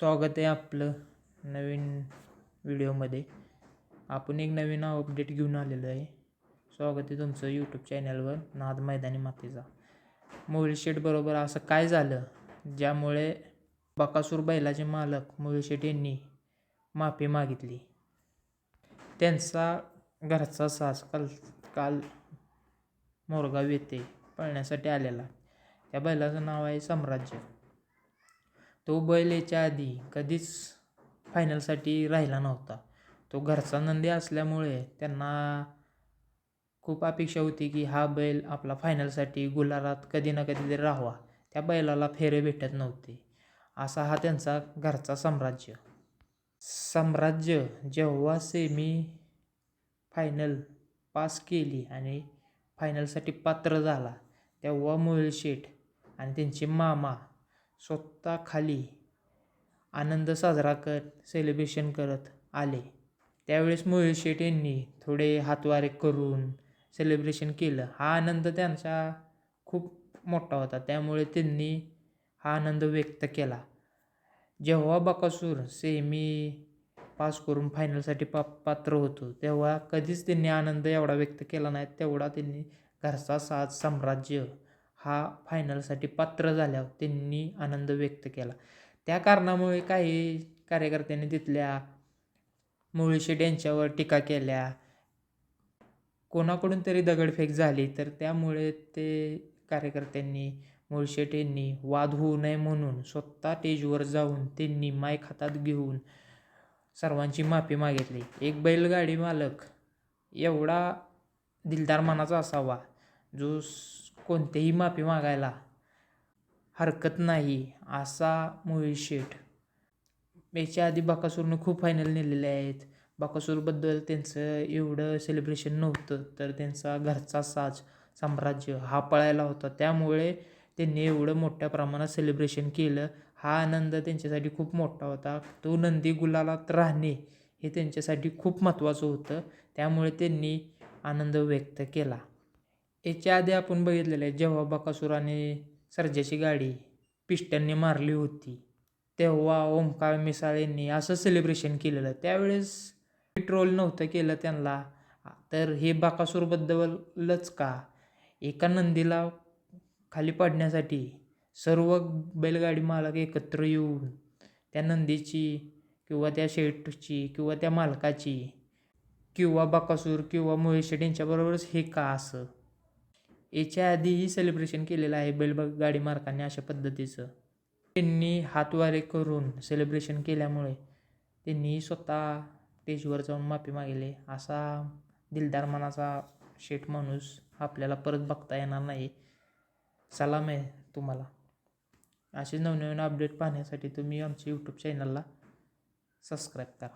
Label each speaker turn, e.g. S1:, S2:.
S1: स्वागत आहे आपलं नवीन व्हिडिओमध्ये. आपण एक नवीन अपडेट घेऊन आलेलो आहे. स्वागत आहे तुमचं यूट्यूब चॅनलवर नाद मैदानी मातीचा. मोहिल शेठबरोबर असं काय झालं? ज्यामुळे बकासूर बैलाचे मालक मोहिल शेठ यांनी माफी मागितली. त्यांचा घरचा सास काल काल मोरगाव येथे पळण्यासाठी आलेला. त्या बैलाचं नाव आहे साम्राज्य. तो बैल याच्या आधी कधीच फायनलसाठी राहिला नव्हता. तो घरचा नंदी असल्यामुळे त्यांना खूप अपेक्षा होती की हा बैल आपला फायनलसाठी गुलारात कधी ना कधी तरी राहावा. त्या बैलाला फेरे भेटत नव्हते. असा हा त्यांचा घरचा साम्राज्य. साम्राज्य जेव्हा सेमी फायनल पास केली आणि फायनलसाठी पात्र झाला तेव्हा मोहिल शेठ आणि त्यांचे मामा स्वतः खाली आनंद साजरा करत सेलिब्रेशन करत आले. त्यावेळेस मोहित शेठ यांनी थोडे हातवारे करून सेलिब्रेशन केलं. हा आनंद त्यांचा खूप मोठा होता. त्यामुळे त्यांनी हा आनंद व्यक्त केला. जेव्हा बकासूर सेमी पास करून फायनलसाठी पा पात्र होतो तेव्हा कधीच त्यांनी आनंद एवढा व्यक्त केला नाही तेवढा त्यांनी घरचा साज साम्राज्य हा फायनलसाठी पात्र झाल्यावर त्यांनी आनंद व्यक्त केला. त्या कारणामुळे काही कार्यकर्त्यांनी तिथल्या मुळशेट यांच्यावर टीका केल्या. कोणाकडून तरी दगडफेक झाली तर त्यामुळे ते कार्यकर्त्यांनी मुळशेट यांनी वाद होऊ नये म्हणून स्वतः स्टेजवर जाऊन त्यांनी माईक हातात घेऊन सर्वांची माफी मागितली. एक बैलगाडी मालक एवढा दिलदार मनाचा असावा जो कोणतेही माफी मागायला हरकत नाही असा मुळी शेठ याच्या आधी बकासूरनं खूप फायनल नेलेले आहेत. बकासूरबद्दल त्यांचं एवढं सेलिब्रेशन नव्हतं तर त्यांचा घरचा साज साम्राज्य हा पळायला होता. त्यामुळे त्यांनी एवढं मोठ्या प्रमाणात सेलिब्रेशन केलं. हा आनंद त्यांच्यासाठी खूप मोठा होता. तो नंदी गुलालात राहणे हे त्यांच्यासाठी खूप महत्त्वाचं होतं. त्यामुळे त्यांनी आनंद व्यक्त केला. याच्या आधी आपण बघितलेलं आहे जेव्हा बकासुराने सर्जाची गाडी पिष्ट्यांनी मारली होती तेव्हा ओंकार मिसाळेंनी असं सेलिब्रेशन केलेलं. त्यावेळेस पेट्रोल नव्हतं केलं त्यांना. तर हे बाकासूरबद्दलच का? एका नंदीला खाली पाडण्यासाठी सर्व बैलगाडी मालक एकत्र येऊन त्या नंदीची किंवा त्या शेटची किंवा त्या मालकाची किंवा बाकासूर किंवा मोहिशेट यांच्याबरोबरच हे का असं? याच्या आधीही सेलिब्रेशन केलेलं आहे बैलगाडी मालकांनी अशा पद्धतीचं. त्यांनी हातवारे करून सेलिब्रेशन केल्यामुळे त्यांनी स्वतः स्टेजवर जाऊन माफी मागेले असा दिलदार मनाचा शेठ माणूस आपल्याला परत बघता येणार नाही. सलाम आहे तुम्हाला. असे नवनवीन अपडेट पाहण्यासाठी तुम्ही आमच्या यूट्यूब चॅनलला सबस्क्राईब करा.